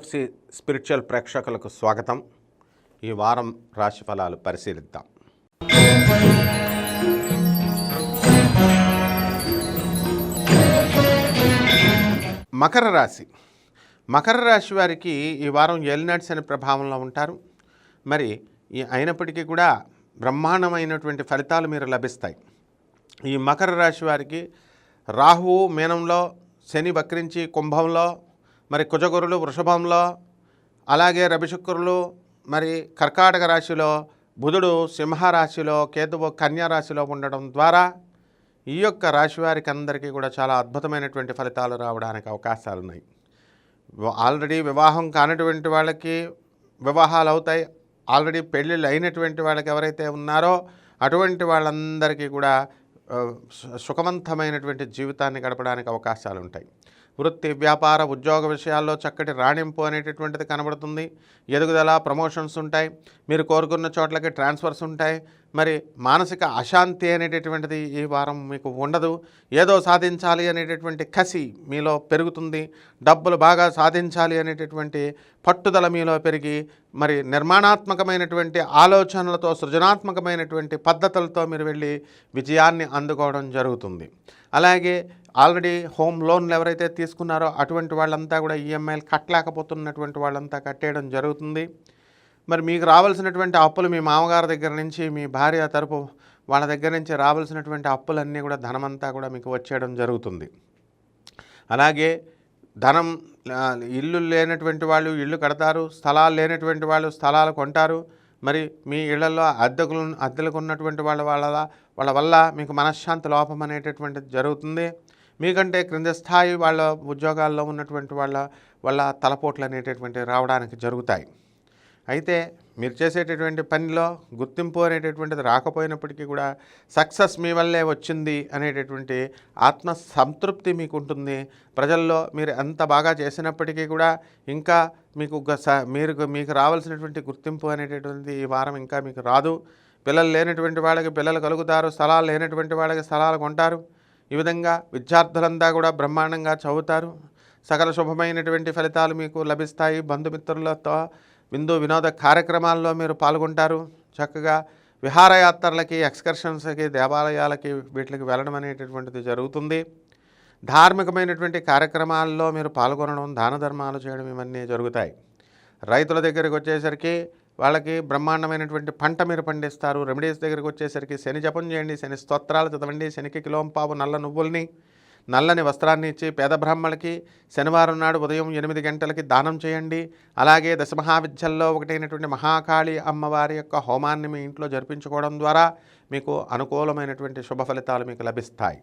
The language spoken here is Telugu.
తులసి స్పిరిచువల్ ప్రేక్షకులకు స్వాగతం. ఈ వారం రాశి ఫలాలు పరిశీలిద్దాం. మకర రాశి. మకర రాశి వారికి ఈ వారం ఎల్నట్స్ అనే ప్రభావంలో ఉంటారు. మరి ఈ అయినప్పటికీ కూడా బ్రహ్మాండమైనటువంటి ఫలితాలు మీరు లభిస్తాయి. ఈ మకర రాశి వారికి రాహువు మీనంలో శని వక్రించి కుంభంలో మరి కుజగురులు వృషభంలో అలాగే రవిశుక్రులు మరి కర్కాటక రాశిలో బుధుడు సింహరాశిలో కేతువు కన్యా రాశిలో ఉండడం ద్వారా ఈ యొక్క రాశి వారికి అందరికీ కూడా చాలా అద్భుతమైనటువంటి ఫలితాలు రావడానికి అవకాశాలు ఉన్నాయి. ఆల్రెడీ వివాహం కానటువంటి వాళ్ళకి వివాహాలు అవుతాయి. ఆల్రెడీ పెళ్ళిళ్ళు అయినటువంటి వాళ్ళకి ఎవరైతే ఉన్నారో అటువంటి వాళ్ళందరికీ కూడా సుఖవంతమైనటువంటి జీవితాన్ని గడపడానికి అవకాశాలు ఉంటాయి వృత్తి వ్యాపార ఉద్యోగ విషయాల్లో చక్కటి రాణింపు అనేటటువంటిది కనబడుతుంది. ఎదుగుదల ప్రమోషన్స్ ఉంటాయి మీరు కోరుకున్న చోట్లకి ట్రాన్స్ఫర్స్ ఉంటాయి మరి మానసిక అశాంతి అనేటటువంటిది ఈ వారం మీకు ఉండదు. ఏదో సాధించాలి అనేటటువంటి కసి మీలో పెరుగుతుంది. డబ్బులు బాగా సాధించాలి అనేటటువంటి పట్టుదల మీలో పెరిగి మరి నిర్మాణాత్మకమైనటువంటి ఆలోచనలతో సృజనాత్మకమైనటువంటి పద్ధతులతో మీరు వెళ్ళి విజయాన్ని అందుకోవడం జరుగుతుంది. అలాగే ఆల్రెడీ హోమ్ లోన్లు ఎవరైతే తీసుకున్నారో అటువంటి వాళ్ళంతా కూడా ఈఎంఐలు కట్టలేకపోతున్నటువంటి వాళ్ళంతా కట్టేయడం జరుగుతుంది. మరి మీకు రావాల్సినటువంటి అప్పులు మీ మామగారి దగ్గర నుంచి మీ భార్య తరపు వాళ్ళ దగ్గర నుంచి రావాల్సినటువంటి అప్పులన్నీ కూడా ధనమంతా కూడా మీకు వచ్చేయడం జరుగుతుంది. అలాగే ధనం ఇల్లు లేనటువంటి వాళ్ళు ఇల్లు కడతారు స్థలాలు లేనటువంటి వాళ్ళు స్థలాలు కొంటారు. మరి మీ ఇళ్ళలో అద్దెకులు అద్దెలకు ఉన్నటువంటి వాళ్ళ వాళ్ళ వాళ్ళ వల్ల మీకు మనశ్శాంతి లోపం అనేటటువంటిది జరుగుతుంది. మీకంటే క్రింద స్థాయి వాళ్ళ ఉద్యోగాల్లో ఉన్నటువంటి వాళ్ళ వాళ్ళ తలపోట్లు అనేటటువంటివి రావడానికి జరుగుతాయి. అయితే మీరు చేసేటటువంటి పనిలో గుర్తింపు అనేటటువంటిది రాకపోయినప్పటికీ కూడా సక్సెస్ మీ వల్లే వచ్చింది అనేటటువంటి ఆత్మ సంతృప్తి మీకు ఉంటుంది ప్రజల్లో మీరు ఎంత బాగా చేసినప్పటికీ కూడా ఇంకా మీకు స- మీరు మీకు రావాల్సినటువంటి గుర్తింపు అనేటటువంటిది ఈ వారం ఇంకా మీకు రాదు. పిల్లలు లేనటువంటి వాళ్ళకి పిల్లలు కలుగుతారు స్థలాలు లేనటువంటి వాళ్ళకి స్థలాలు కొంటారు. ఈ విధంగా విద్యార్థులంతా కూడా బ్రహ్మాండంగా చదువుతారు. సకల శుభమైనటువంటి ఫలితాలు మీకు లభిస్తాయి. బంధుమిత్రులతో విందు వినోద కార్యక్రమాల్లో మీరు పాల్గొంటారు. చక్కగా విహారయాత్రలకి ఎక్స్కర్షన్స్కి దేవాలయాలకి వీటికి వెళ్ళడం అనేటటువంటిది జరుగుతుంది. ధార్మికమైనటువంటి కార్యక్రమాల్లో మీరు పాల్గొనడం దాన ధర్మాలు చేయడం ఇవన్నీ జరుగుతాయి. రైతుల దగ్గరికి వచ్చేసరికి వాళ్ళకి బ్రహ్మాండమైనటువంటి పంట మీరు పండిస్తారు. రెమెడీస్ దగ్గరికి వచ్చేసరికి శని జపం చేయండి శని స్తోత్రాలు చదవండి శనికి కిలోంపావు నల్ల నువ్వుల్ని నల్లని వస్త్రాన్ని ఇచ్చి పేద బ్రాహ్మణులకి శనివారం నాడు ఉదయం ఎనిమిది గంటలకి దానం చేయండి. అలాగే దశమహావిద్యల్లో ఒకటైనటువంటి మహాకాళి అమ్మవారి యొక్క హోమాన్ని మీ ఇంట్లో జరిపించుకోవడం ద్వారా మీకు అనుకూలమైనటువంటి శుభ ఫలితాలు మీకు లభిస్తాయి.